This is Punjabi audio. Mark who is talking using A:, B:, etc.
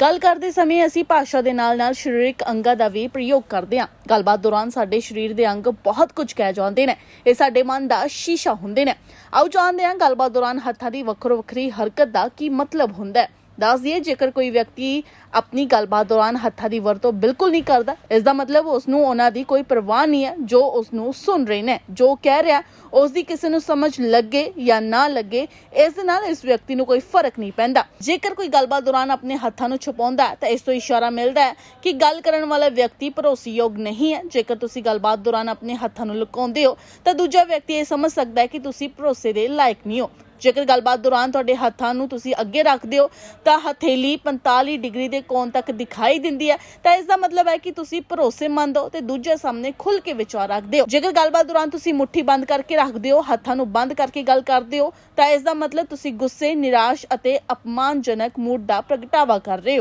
A: ਗੱਲ ਕਰਦੇ ਸਮੇਂ ਅਸੀਂ ਭਾਸ਼ਾ ਦੇ ਨਾਲ-ਨਾਲ ਸਰੀਰਕ ਅੰਗਾਂ ਦਾ ਵੀ ਪ੍ਰਯੋਗ ਕਰਦੇ ਹਾਂ। ਗੱਲਬਾਤ ਦੌਰਾਨ ਸਾਡੇ ਸਰੀਰ ਦੇ ਅੰਗ ਬਹੁਤ ਕੁਝ ਕਹਿ ਜਾਂਦੇ ਨੇ। ਇਹ ਸਾਡੇ ਮਨ ਦਾ ਸ਼ੀਸ਼ਾ ਹੁੰਦੇ ਨੇ। ਆਓ ਜਾਣਦੇ ਹਾਂ ਗੱਲਬਾਤ ਦੌਰਾਨ ਹੱਥਾਂ ਦੀ ਵੱਖਰੋ ਵੱਖਰੀ ਹਰਕਤ ਦਾ ਕੀ ਮਤਲਬ ਹੁੰਦਾ ਹੈ। ਦੱਸ ਦਈਏ, ਜੇਕਰ ਕੋਈ ਵਿਅਕਤੀ ਆਪਣੀ ਗੱਲਬਾਤ ਦੌਰਾਨ ਹੱਥਾਂ ਦੀ ਵਰਤੋਂ ਬਿਲਕੁਲ ਨਹੀਂ ਕਰਦਾ, ਇਸ ਦਾ ਮਤਲਬ ਉਸ ਨੂੰ ਉਹਨਾਂ ਦੀ ਕੋਈ ਪਰਵਾਹ ਨਹੀਂ ਹੈ, ਜੋ ਉਸ ਨੂੰ ਸੁਣ ਰਹੇ ਨੇ, ਜੋ ਕਹਿ ਰਿਹਾ ਉਸ ਦੀ ਕਿਸੇ ਨੂੰ ਸਮਝ ਲੱਗੇ ਜਾਂ ਨਾ ਲੱਗੇ, ਇਸ ਦੇ ਨਾਲ ਇਸ ਵਿਅਕਤੀ ਨੂੰ ਕੋਈ ਫ਼ਰਕ ਨਹੀਂ ਪੈਂਦਾ। ਜੇਕਰ ਕੋਈ ਗੱਲਬਾਤ ਦੌਰਾਨ ਆਪਣੇ ਹੱਥਾਂ ਨੂੰ ਛੁਪਾਉਂਦਾ ਤਾਂ ਇਸ ਤੋਂ ਇਸ਼ਾਰਾ ਮਿਲਦਾ ਹੈ ਕਿ ਗੱਲ ਕਰਨ ਵਾਲਾ ਵਿਅਕਤੀ ਭਰੋਸੇਯੋਗ ਨਹੀਂ ਹੈ। ਜੇਕਰ ਤੁਸੀਂ ਗੱਲਬਾਤ ਦੌਰਾਨ ਆਪਣੇ ਹੱਥਾਂ ਨੂੰ ਲੁਕਾਉਂਦੇ ਹੋ, ਤਾਂ ਦੂਜਾ ਵਿਅਕਤੀ ਇਹ ਸਮਝ ਸਕਦਾ ਹੈ ਕਿ ਤੁਸੀਂ ਭਰੋਸੇ ਦੇ ਲਾਇਕ ਨਹੀਂ ਹੋ। ਜੇਕਰ ਗੱਲਬਾਤ ਦੌਰਾਨ ਤੁਹਾਡੇ ਹੱਥਾਂ ਨੂੰ ਤੁਸੀਂ ਅੱਗੇ ਰੱਖਦੇ ਹੋ, ਤਾਂ ਹਥੇਲੀ 45 ਡਿਗਰੀ ਦੇ ਕੋਣ ਤੱਕ ਦਿਖਾਈ ਦਿੰਦੀ ਹੈ। ਤਾਂ ਇਸ ਦਾ ਮਤਲਬ ਹੈ ਕਿ ਤੁਸੀਂ ਭਰੋਸੇਮੰਦ ਹੋ ਤੇ ਦੂਜੇ ਸਾਹਮਣੇ ਖੁੱਲ ਕੇ ਵਿਚਾਰ ਰੱਖਦੇ ਹੋ। ਜੇਕਰ ਗੱਲਬਾਤ ਦੌਰਾਨ ਤੁਸੀਂ ਮੁੱਠੀ ਬੰਦ ਕਰਕੇ ਰੱਖਦੇ ਹੋ, ਹੱਥਾਂ ਨੂੰ ਬੰਦ ਕਰਕੇ ਗੱਲ ਕਰਦੇ ਹੋ, ਤਾਂ ਇਸ ਦਾ ਮਤਲਬ ਤੁਸੀਂ ਗੁੱਸੇ, ਨਿਰਾਸ਼ ਅਤੇ ਅਪਮਾਨਜਨਕ ਮੂਡ ਦਾ ਪ੍ਰਗਟਾਵਾ ਕਰ ਰਹੇ ਹੋ।